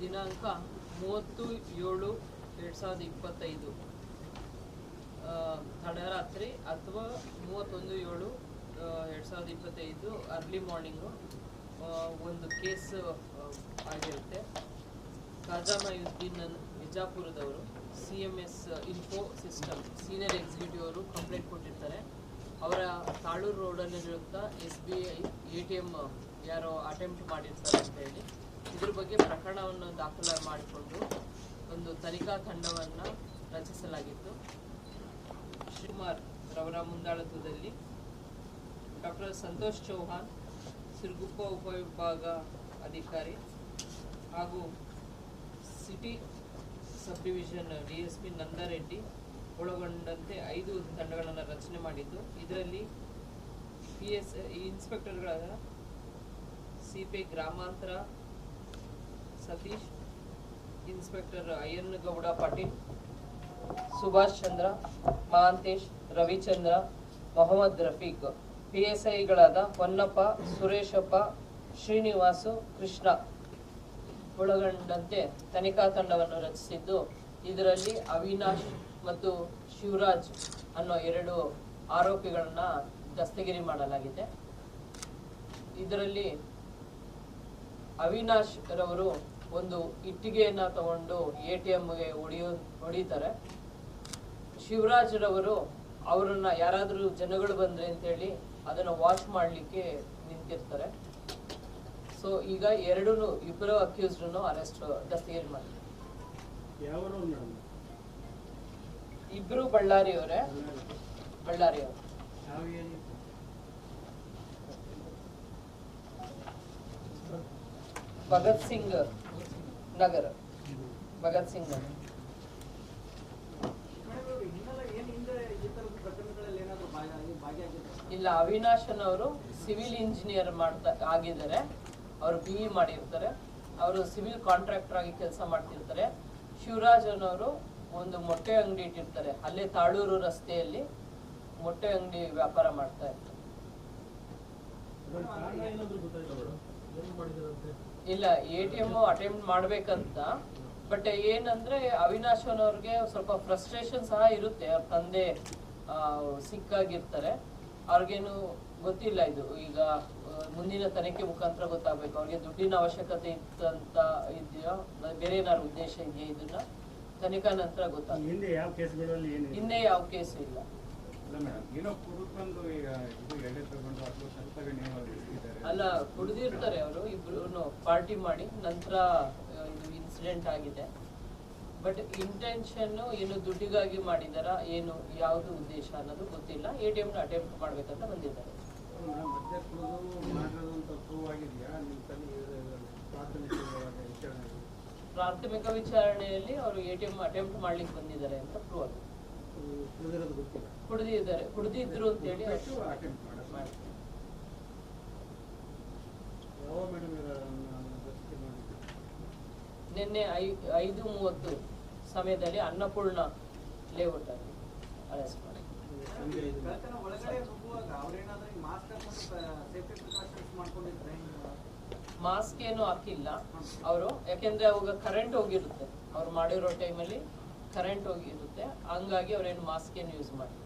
ದಿನಾಂಕ ಮೂವತ್ತು ಏಳು ಎರಡು ಸಾವಿರದ ಇಪ್ಪತ್ತೈದು. ತಡರಾತ್ರಿ ಅಥವಾ ಮೂವತ್ತೊಂದು ಏಳು ಎರಡು ಸಾವಿರದ ಇಪ್ಪತ್ತೈದು ಅರ್ಲಿ ಮಾರ್ನಿಂಗು ಒಂದು ಕೇಸ್ ಆಗಿರುತ್ತೆ. Khajauddin ವಿಜಾಪುರದವರು C M S info system senior executive ಅವರು ಕಂಪ್ಲೇಂಟ್ ಕೊಟ್ಟಿರ್ತಾರೆ. ಅವರ Taluru ರೋಡಲ್ಲಿರುವಂಥ S B I A T M ಯಾರೋ ಅಟೆಂಪ್ಟ್ ಮಾಡಿರ್ತಾರೆ ಅಂತ ಹೇಳಿ ಇದ್ರ ಬಗ್ಗೆ ಪ್ರಕರಣವನ್ನು ದಾಖಲ ಮಾಡಿಕೊಂಡು ಒಂದು ತನಿಖಾ ತಂಡವನ್ನು ರಚಿಸಲಾಗಿತ್ತು. ಶಿವಕುಮಾರ್ ರವರ ಮುಂದಾಳತ್ವದಲ್ಲಿ ಡಾಕ್ಟರ್ ಸಂತೋಷ್ ಚೌಹಾನ್ ಸಿರುಗುಪ್ಪ ಉಪವಿಭಾಗ ಅಧಿಕಾರಿ ಹಾಗೂ city subdivision D S P Nandareddy ಒಳಗೊಂಡಂತೆ ಐದು ತಂಡಗಳನ್ನು ರಚನೆ ಮಾಡಿದ್ದು. ಇದರಲ್ಲಿ ಪಿ ಎಸ್ ಇನ್ಸ್ಪೆಕ್ಟರ್ಗಳಾದ ಸಿ ಪಿ ಗ್ರಾಮಾಂತರ, Satish inspector Ayyanagouda Patil, Subhash Chandra Mahantesh Ravichandra, Mohammed Rafiq. P S ಐಗಳಾದ Honnappa, Sureshappa, Srinivasu, Krishna. ಒಳಗೊಂಡಂತೆ ತನಿಖಾ ತಂಡವನ್ನು ರಚಿಸಿದ್ದು ಇದರಲ್ಲಿ ಅವಿನಾಶ್ ಮತ್ತು ಶಿವರಾಜ್ ಅನ್ನೋ ಎರಡು ಆರೋಪಿಗಳನ್ನ ದಸ್ತಗಿರಿ ಮಾಡಲಾಗಿದೆ. ಇದರಲ್ಲಿ ಅವಿನಾಶ್ ರವರು ಒಂದು ಇಟ್ಟಿಗೆಯನ್ನ ತಗೊಂಡು ಎ ಟಿ ಎಂಗೆ ಹೊಡಿತಾರೆ. ಶಿವರಾಜ್ ರವರು ಅವರನ್ನ ಯಾರಾದರೂ ಜನಗಳು ಬಂದ್ರೆ ಅಂತೇಳಿ ಅದನ್ನ ವಾಶ್ ಮಾಡಲಿಕ್ಕೆ ನಿಂತಿರ್ತಾರೆ. ಸೊ ಈಗ ಎರಡೂ ಇಬ್ಬರು ಅಕ್ಯೂಸ್ಡ್ನು ಅರೆಸ್ಟ್, ದಸ್ತಗಿರಿ ಮಾಡಿ ಯಾವ ಮೇಡಮ್ ಇಬ್ರು ಬಳ್ಳಾರಿಯವರೇ? ಬಳ್ಳಾರಿಯವರು. ಬಳ್ಳಾರಿ ಅವ್ರ ಭಗತ್ ಸಿಂಗ್ ನಗರ. ಭಗತ್ ಸಿಂಗ್ ನಗರ. ಇಲ್ಲ ಅವಿನಾಶನ್ ಅವರು ಸಿವಿಲ್ ಇಂಜಿನಿಯರ್ ಮಾಡ್ತಾ ಆಗಿದ್ದಾರೆ. ಅವರು ಬಿ ಇ ಮಾಡಿರ್ತಾರೆ. ಅವರು ಸಿವಿಲ್ ಕಾಂಟ್ರಾಕ್ಟರ್ ಆಗಿ ಕೆಲಸ ಮಾಡ್ತಿರ್ತಾರೆ. ಶಿವರಾಜನ್ ಅನ್ನೋರು ಒಂದು ಮೊಟ್ಟೆ ಅಂಗಡಿ ಇಟ್ಟಿರ್ತಾರೆ. ಅಲ್ಲೇ ತಾಳೂರು ರಸ್ತೆಯಲ್ಲಿ ಮೊಟ್ಟೆ ಅಂಗಡಿ ವ್ಯಾಪಾರ ಮಾಡ್ತಾ ಇತ್ತು ಇಲ್ಲ ಎ ಟಿ ಎಂ ಅಟೆಂಪ್ಟ್ ಮಾಡ್ಬೇಕಂತ. ಬಟ್ ಏನಂದ್ರೆ ಅವಿನಾಶ್ ಅನ್ನೋರ್ಗೆ ಸ್ವಲ್ಪ ಫ್ರಸ್ಟ್ರೇಷನ್ ಸಹ ಇರುತ್ತೆ. ಅವ್ರ ತಂದೆ ಸಿಕ್ಕಾಗಿರ್ತಾರೆ. ಅವ್ರಿಗೇನು ಗೊತ್ತಿಲ್ಲ ಇದು. ಈಗ ಮುಂದಿನ ತನಿಖೆ ಮುಖಾಂತರ ಗೊತ್ತಾಗಬೇಕು. ಅವ್ರಿಗೆ ದುಡ್ಡಿನ ಅವಶ್ಯಕತೆ ಇತ್ತಂತ ಇದೆಯೋ ಬೇರೆ ಏನಾದ್ರು ಉದ್ದೇಶ ಇದೆಯಾ ಇದನ್ನ? ತನಿಖಾ ನಂತರ ಗೊತ್ತಾಗುತ್ತೆ ಹಿಂದೆ ಯಾವ ಕೇಸ್ ಏನು ಹಿಂದೆ ಯಾವ ಕೇಸು ಇಲ್ಲ. ಅಲ್ಲ ಕುಡಿದಿರ್ತಾರೆ ಅವರು ಇಬ್ರು ಪಾರ್ಟಿ ಮಾಡಿ ನಂತರ ಇದು ಇನ್ಸಿಡೆಂಟ್ ಆಗಿದೆ. ಬಟ್ ಇಂಟೆನ್ಷನ್ ಏನು ದುಡ್ಡಿಗಾಗಿ ಮಾಡಿದಾರ ಏನು ಯಾವುದು ಉದ್ದೇಶ ಅನ್ನೋದು ಗೊತ್ತಿಲ್ಲ. ಎ ಟಿ ಎಂ ಅಟೆಂಪ್ಟ್ ಮಾಡ್ಬೇಕಂತ ಬಂದಿದ್ದಾರೆ. ಪ್ರಾಥಮಿಕ ವಿಚಾರಣೆ ಪ್ರಾಥಮಿಕ ವಿಚಾರಣೆಯಲ್ಲಿ ಅವರು ಎ ಟಿ ಎಂ ಅಟೆಂಪ್ಟ್ ಮಾಡ್ಲಿಕ್ಕೆ ಬಂದಿದ್ದಾರೆ ಅಂತ ಪ್ರೂವ್ ಆಗಿದೆ. ಗೊತ್ತಿಲ್ಲ. ಕುಡಿದಿದ್ದಾರೆ ಕುಡಿದಿದ್ರು ಅಂತ ಹೇಳಿ attempt ಮಾಡೋದು? ಮಾಡಿ ಯಾವ ಮೇಡಮ್ ದಸ್ತಿ ಮಾಡಿದ್ದು? ನಿನ್ನೆ ಐದು ಮೂವತ್ತು ಸಮಯದಲ್ಲಿ ಅನ್ನಪೂರ್ಣ ಲೇಔಟ್ ಅಲ್ಲಿ. ಮಾಸ್ಕ್ ಏನು ಹಾಕಿಲ್ಲ ಅವರು. ಯಾಕೆಂದ್ರೆ ಅವಾಗ ಕರೆಂಟ್ ಹೋಗಿರುತ್ತೆ. ಅವ್ರು ಮಾಡಿರೋ ಟೈಮಲ್ಲಿ ಕರೆಂಟ್ ಹೋಗಿರುತ್ತೆ. ಹಂಗಾಗಿ ಅವ್ರೇನು ಮಾಸ್ಕ್ ಏನು ಯೂಸ್ ಮಾಡಿಲ್ಲ.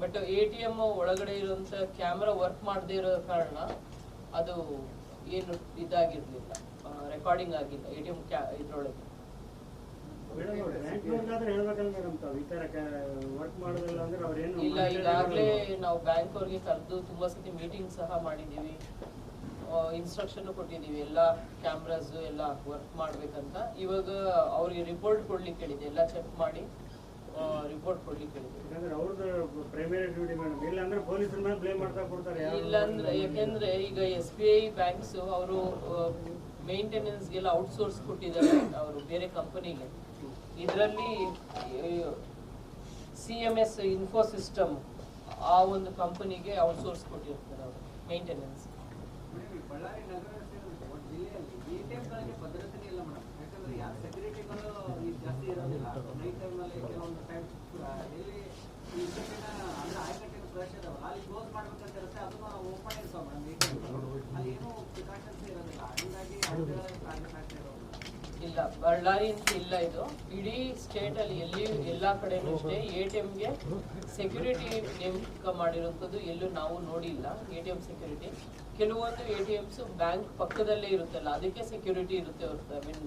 ಬಟ್ ಎ ಟಿ ಎಂ ಒಳಗಡೆ ಇರುವಂತ ಕ್ಯಾಮ್ರಾ ವರ್ಕ್ ಮಾಡದೇ ಇರೋ ಕಾರಣ ಅದು ಏನು ಇದಾಗಿರ್ಲಿಲ್ಲ. ರೆಕಾರ್ಡಿಂಗ್ ಆಗಿಲ್ಲ. ಎ ಟಿ ಎಂ ಇದ್ರೊಳಗೆ. ಇಲ್ಲ ಈಗಾಗಲೇ ನಾವು ಬ್ಯಾಂಕ್ ಅವ್ರಿಗೆ ಕರೆದು ತುಂಬಾ ಸತಿ ಮೀಟಿಂಗ್ ಸಹ ಮಾಡಿದ್ದೀವಿ ಇನ್ಸ್ಟ್ರಕ್ಷನ್ ಕೊಟ್ಟಿದ್ದೀವಿ ಎಲ್ಲ ಕ್ಯಾಮ್ರಾಸ್ ಎಲ್ಲ ವರ್ಕ್ ಮಾಡ್ಬೇಕಂತ. ಇವಾಗ ಅವ್ರಿಗೆ ರಿಪೋರ್ಟ್ ಕೊಡ್ಲಿಕ್ಕೆ ಹೇಳಿದೆ ಎಲ್ಲ ಚೆಕ್ ಮಾಡಿ ರಿಪೋರ್ಟ್ ಕೊಡ್ಲಿಕ್ಕೆ ಹೇಳಿದೆ ಇಲ್ಲಾಂದ್ರೆ ಯಾಕೆಂದ್ರೆ ಈಗ ಎಸ್ ಬಿ ಐ ಬ್ಯಾಂಕ್ಸ್ ಅವರು ಮೇಂಟೆನೆನ್ಸ್ಗೆಲ್ಲ ಔಟ್ಸೋರ್ಸ್ ಕೊಟ್ಟಿದ್ದಾರೆ ಅವರು ಬೇರೆ ಕಂಪನಿಗೆ ಇದರಲ್ಲಿ C M S info system ಆ ಒಂದು ಕಂಪನಿಗೆ ಔಟ್ಸೋರ್ಸ್ ಕೊಟ್ಟಿರ್ತಾರೆ ಅವರು ಮೇಂಟೆನೆನ್ಸ್ ಅದನ್ನ ಓಪನ್ ಇರ್ತಾವ ಮೇಡಮ್ ಅಲ್ಲಿ ಟಿ ಪ್ರಿಕಾಷನ್ಸ್ ಇರೋದಿಲ್ಲ. ಫ್ಯಾಕ್ಟ್ರಿ ಇಲ್ಲ, ಬಳ್ಳಾರಿ ಅಂತ ಇಲ್ಲ ಇದು. ಇಡೀ ಸ್ಟೇಟ್ ಅಲ್ಲಿ ಎಲ್ಲಿ, ಎಲ್ಲ ಕಡೆನೂ ಅಷ್ಟೇ ಎ ಟಿ ಎಂಗೆ ಸೆಕ್ಯೂರಿಟಿ ನೇಮಕ ಮಾಡಿರುವಂಥದ್ದು ಎಲ್ಲೂ ನಾವು ನೋಡಿಲ್ಲ ಎ ಟಿ ಎಂ ಸೆಕ್ಯೂರಿಟಿ ಕೆಲವೊಂದು ಎ ಟಿ ಎಮ್ಸ್ ಬ್ಯಾಂಕ್ ಪಕ್ಕದಲ್ಲೇ ಇರುತ್ತಲ್ಲ, ಅದಕ್ಕೆ ಸೆಕ್ಯೂರಿಟಿ ಇರುತ್ತೆ I mean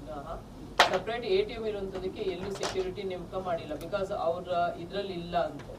separate A T M ಇರುವಂಥದ್ದಕ್ಕೆ ಎಲ್ಲೂ ಸೆಕ್ಯೂರಿಟಿ ನೇಮಕ ಮಾಡಿಲ್ಲ ಬಿಕಾಸ್ ಅವ್ರ ಇದ್ರಲ್ಲಿ ಇಲ್ಲ ಅಂತ.